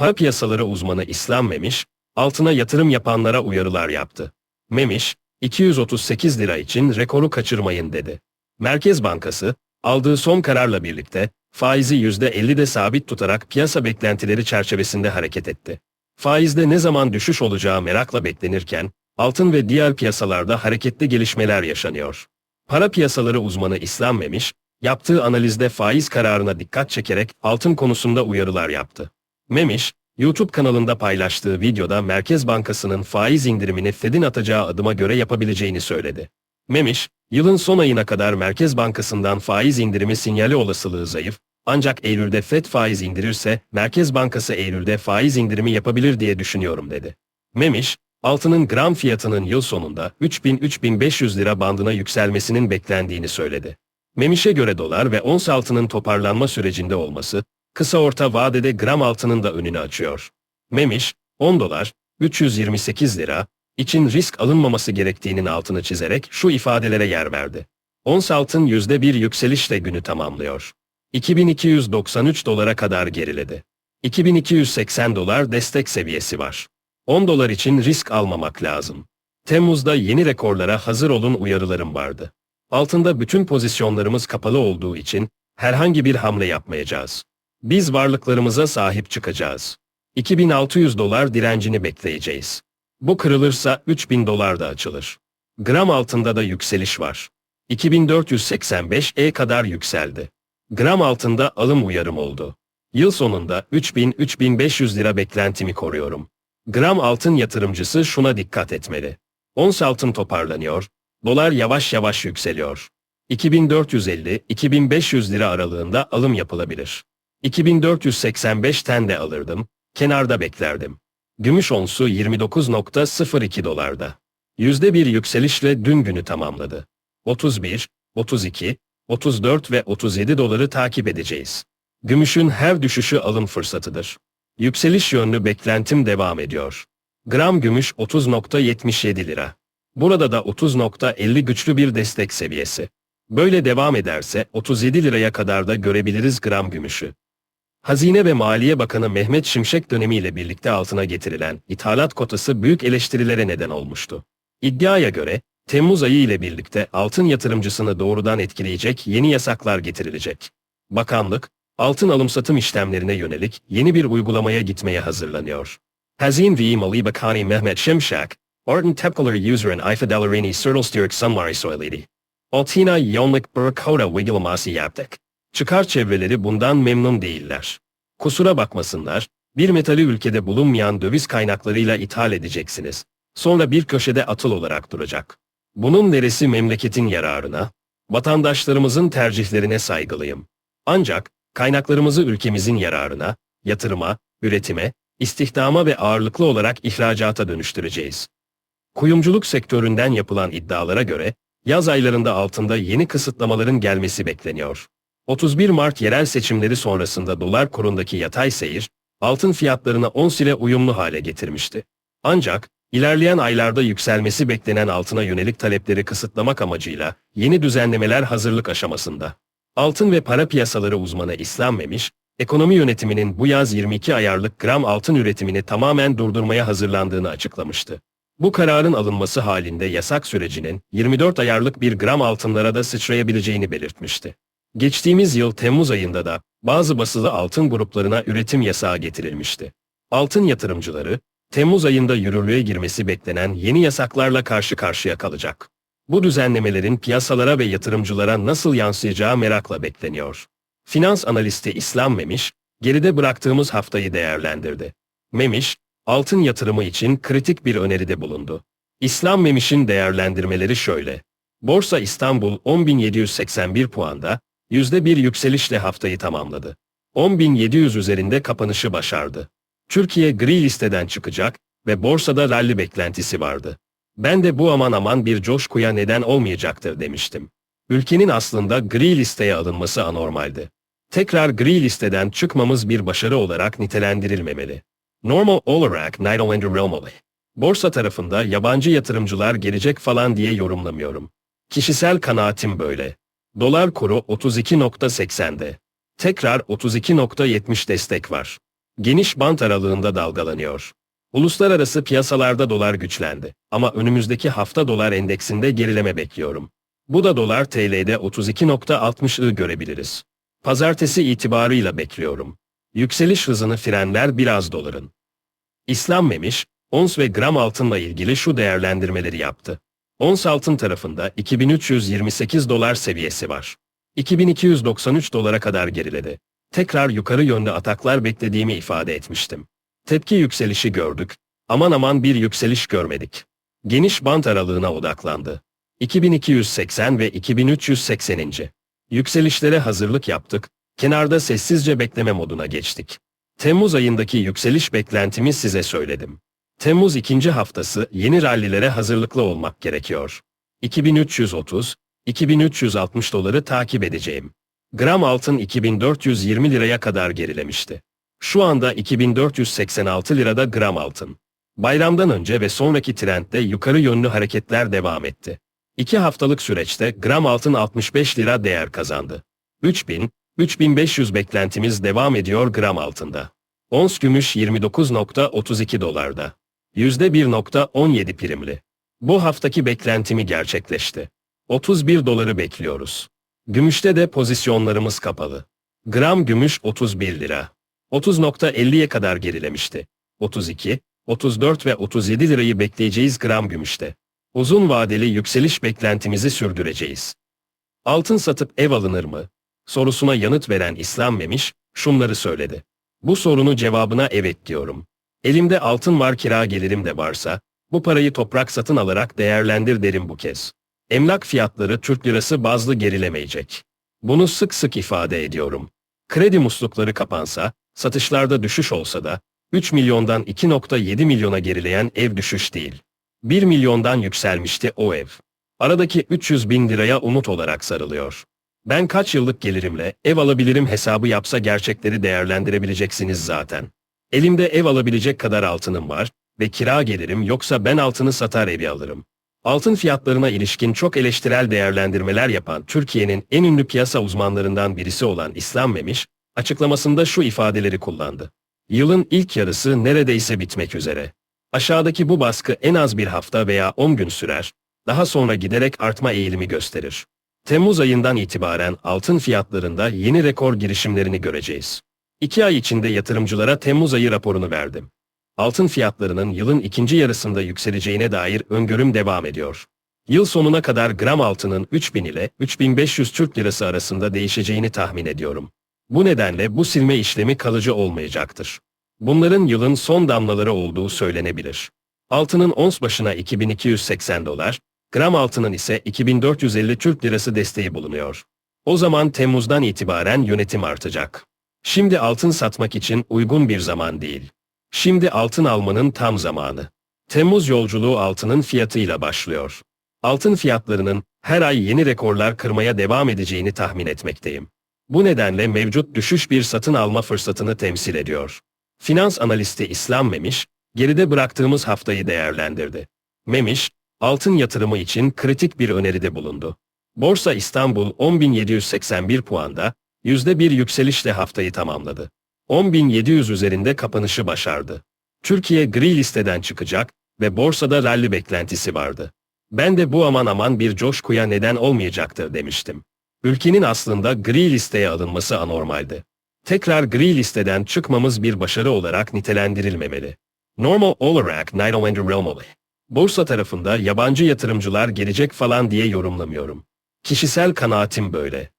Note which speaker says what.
Speaker 1: Para piyasaları uzmanı İslam Memiş, altına yatırım yapanlara uyarılar yaptı. Memiş, 238 lira için rekoru kaçırmayın dedi. Merkez Bankası, aldığı son kararla birlikte faizi %50'de sabit tutarak piyasa beklentileri çerçevesinde hareket etti. Faizde ne zaman düşüş olacağı merakla beklenirken, altın ve diğer piyasalarda hareketli gelişmeler yaşanıyor. Para piyasaları uzmanı İslam Memiş, yaptığı analizde faiz kararına dikkat çekerek altın konusunda uyarılar yaptı. Memiş, YouTube kanalında paylaştığı videoda Merkez Bankası'nın faiz indirimini Fed'in atacağı adıma göre yapabileceğini söyledi. Memiş, yılın son ayına kadar Merkez Bankası'ndan faiz indirimi sinyali olasılığı zayıf, ancak Eylül'de Fed faiz indirirse Merkez Bankası Eylül'de faiz indirimi yapabilir diye düşünüyorum dedi. Memiş, altının gram fiyatının yıl sonunda 3000-3500 lira bandına yükselmesinin beklendiğini söyledi. Memiş'e göre dolar ve ons altının toparlanma sürecinde olması, kısa orta vadede gram altının da önünü açıyor. Memiş, 10 dolar, 328 lira, için risk alınmaması gerektiğinin altını çizerek şu ifadelere yer verdi. Ons altın %1 yükselişle günü tamamlıyor. 2293 dolara kadar geriledi. 2280 dolar destek seviyesi var. 10 dolar için risk almamak lazım. Temmuz'da yeni rekorlara hazır olun uyarılarım vardı. Altında bütün pozisyonlarımız kapalı olduğu için herhangi bir hamle yapmayacağız. Biz varlıklarımıza sahip çıkacağız. 2600 dolar direncini bekleyeceğiz. Bu kırılırsa 3000 dolar da açılır. Gram altında da yükseliş var. 2485'e kadar yükseldi. Gram altında alım uyarım oldu. Yıl sonunda 3000-3500 lira beklentimi koruyorum. Gram altın yatırımcısı şuna dikkat etmeli. Ons altın toparlanıyor, dolar yavaş yavaş yükseliyor. 2450-2500 lira aralığında alım yapılabilir. 2485'ten de alırdım, kenarda beklerdim. Gümüş onsu 29.02 dolarda. Yüzde bir yükselişle dün günü tamamladı. 31, 32, 34 ve 37 doları takip edeceğiz. Gümüşün her düşüşü alım fırsatıdır. Yükseliş yönlü beklentim devam ediyor. Gram gümüş 30.77 lira. Burada da 30.50 güçlü bir destek seviyesi. Böyle devam ederse 37 liraya kadar da görebiliriz gram gümüşü. Hazine ve Maliye Bakanı Mehmet Şimşek dönemiyle birlikte altına getirilen ithalat kotası büyük eleştirilere neden olmuştu. İddiaya göre Temmuz ayı ile birlikte altın yatırımcısını doğrudan etkileyecek yeni yasaklar getirilecek. Bakanlık, altın alım-satım işlemlerine yönelik yeni bir uygulamaya gitmeye hazırlanıyor. Hazine ve Maliye Bakanı Mehmet Şimşek, Orton tepkiler userin ifadelerini sırtılstırık sunları söyledi. Altina yoğunluk bir koda uygulaması yaptık. Çıkar çevreleri bundan memnun değiller. Kusura bakmasınlar, bir metali ülkede bulunmayan döviz kaynaklarıyla ithal edeceksiniz. Sonra bir köşede atıl olarak duracak. Bunun neresi memleketin yararına? Vatandaşlarımızın tercihlerine saygılıyım. Ancak kaynaklarımızı ülkemizin yararına, yatırıma, üretime, istihdama ve ağırlıklı olarak ihracata dönüştüreceğiz. Kuyumculuk sektöründen yapılan iddialara göre, yaz aylarında altında yeni kısıtlamaların gelmesi bekleniyor. 31 Mart yerel seçimleri sonrasında dolar kurundaki yatay seyir, altın fiyatlarını ons ile uyumlu hale getirmişti. Ancak, ilerleyen aylarda yükselmesi beklenen altına yönelik talepleri kısıtlamak amacıyla yeni düzenlemeler hazırlık aşamasında. Altın ve para piyasaları uzmanı İslam Memiş, ekonomi yönetiminin bu yaz 22 ayarlık gram altın üretimini tamamen durdurmaya hazırlandığını açıklamıştı. Bu kararın alınması halinde yasak sürecinin 24 ayarlık bir gram altınlara da sıçrayabileceğini belirtmişti. Geçtiğimiz yıl Temmuz ayında da bazı basılı altın gruplarına üretim yasağı getirilmişti. Altın yatırımcıları, Temmuz ayında yürürlüğe girmesi beklenen yeni yasaklarla karşı karşıya kalacak. Bu düzenlemelerin piyasalara ve yatırımcılara nasıl yansıyacağı merakla bekleniyor. Finans analisti İslam Memiş, geride bıraktığımız haftayı değerlendirdi. Memiş, altın yatırımı için kritik bir öneride bulundu. İslam Memiş'in değerlendirmeleri şöyle. Borsa İstanbul 10.781 puanda, %1 yükselişle haftayı tamamladı. 10.700 üzerinde kapanışı başardı. Türkiye gri listeden çıkacak ve borsada rally beklentisi vardı. Ben de bu aman aman bir coşkuya neden olmayacaktır demiştim. Ülkenin aslında gri listeye alınması anormaldi. Tekrar gri listeden çıkmamız bir başarı olarak nitelendirilmemeli. Normal olarak nitelendirilmeli. Borsa tarafında yabancı yatırımcılar gelecek falan diye yorumlamıyorum. Kişisel kanaatim böyle. Dolar kuru 32.80'de. Tekrar 32.70 destek var. Geniş bant aralığında dalgalanıyor. Uluslararası piyasalarda dolar güçlendi ama önümüzdeki hafta dolar endeksinde gerileme bekliyorum. Bu da dolar TL'de 32.60'ı görebiliriz. Pazartesi itibarıyla bekliyorum. Yükseliş hızını frenler biraz doların. İslam Memiş, ons ve gram altınla ilgili şu değerlendirmeleri yaptı. Ons altın tarafında 2328 dolar seviyesi var. 2293 dolara kadar geriledi. Tekrar yukarı yönlü ataklar beklediğimi ifade etmiştim. Tepki yükselişi gördük. Aman aman bir yükseliş görmedik. Geniş bant aralığına odaklandı. 2280 ve 2380. Yükselişlere hazırlık yaptık. Kenarda sessizce bekleme moduna geçtik. Temmuz ayındaki yükseliş beklentimi size söyledim. Temmuz ikinci haftası yeni rallilere hazırlıklı olmak gerekiyor. 2330, 2360 doları takip edeceğim. Gram altın 2420 liraya kadar gerilemişti. Şu anda 2486 lirada gram altın. Bayramdan önce ve sonraki trendde yukarı yönlü hareketler devam etti. İki haftalık süreçte gram altın 65 lira değer kazandı. 3000, 3500 beklentimiz devam ediyor gram altında. Ons gümüş 29.32 dolarda. %1.17 primli. Bu haftaki beklentimi gerçekleşti. 31 doları bekliyoruz. Gümüşte de pozisyonlarımız kapalı. Gram gümüş 31 lira. 30.50'ye kadar gerilemişti. 32, 34 ve 37 lirayı bekleyeceğiz gram gümüşte. Uzun vadeli yükseliş beklentimizi sürdüreceğiz. Altın satıp ev alınır mı? Sorusuna yanıt veren İslam Memiş, şunları söyledi. Bu sorunun cevabına evet diyorum. Elimde altın var kira gelirim de varsa, bu parayı toprak satın alarak değerlendir derim bu kez. Emlak fiyatları Türk lirası bazlı gerilemeyecek. Bunu sık sık ifade ediyorum. Kredi muslukları kapansa, satışlarda düşüş olsa da, 3 milyondan 2.7 milyona gerileyen ev düşüş değil. 1 milyondan yükselmişti o ev. Aradaki 300 bin liraya umut olarak sarılıyor. Ben kaç yıllık gelirimle ev alabilirim hesabı yapsa gerçekleri değerlendirebileceksiniz zaten. Elimde ev alabilecek kadar altınım var ve kira gelirim yoksa ben altını satar evi alırım. Altın fiyatlarına ilişkin çok eleştirel değerlendirmeler yapan Türkiye'nin en ünlü piyasa uzmanlarından birisi olan İslam Memiş, açıklamasında şu ifadeleri kullandı. Yılın ilk yarısı neredeyse bitmek üzere. Aşağıdaki bu baskı en az bir hafta veya 10 gün sürer, daha sonra giderek artma eğilimi gösterir. Temmuz ayından itibaren altın fiyatlarında yeni rekor girişimlerini göreceğiz. İki ay içinde yatırımcılara Temmuz ayı raporunu verdim. Altın fiyatlarının yılın ikinci yarısında yükseleceğine dair öngörüm devam ediyor. Yıl sonuna kadar gram altının 3000 ile 3500 Türk Lirası arasında değişeceğini tahmin ediyorum. Bu nedenle bu silme işlemi kalıcı olmayacaktır. Bunların yılın son damlaları olduğu söylenebilir. Altının ons başına 2280 dolar, gram altının ise 2450 Türk Lirası desteği bulunuyor. O zaman Temmuz'dan itibaren yönetim artacak. Şimdi altın satmak için uygun bir zaman değil. Şimdi altın almanın tam zamanı. Temmuz yolculuğu altının fiyatıyla başlıyor. Altın fiyatlarının her ay yeni rekorlar kırmaya devam edeceğini tahmin etmekteyim. Bu nedenle mevcut düşüş bir satın alma fırsatını temsil ediyor. Finans analisti İslam Memiş, geride bıraktığımız haftayı değerlendirdi. Memiş, altın yatırımı için kritik bir öneride bulundu. Borsa İstanbul 10.781 puanda, %1 yükselişle haftayı tamamladı. 10.700 üzerinde kapanışı başardı. Türkiye gri listeden çıkacak ve borsada rally beklentisi vardı. Ben de bu aman aman bir coşkuya neden olmayacaktır demiştim. Ülkenin aslında gri listeye alınması anormaldi. Tekrar gri listeden çıkmamız bir başarı olarak nitelendirilmemeli. Normal olarak nitelendirilmeli. Borsa tarafında yabancı yatırımcılar gelecek falan diye yorumlamıyorum. Kişisel kanaatim böyle.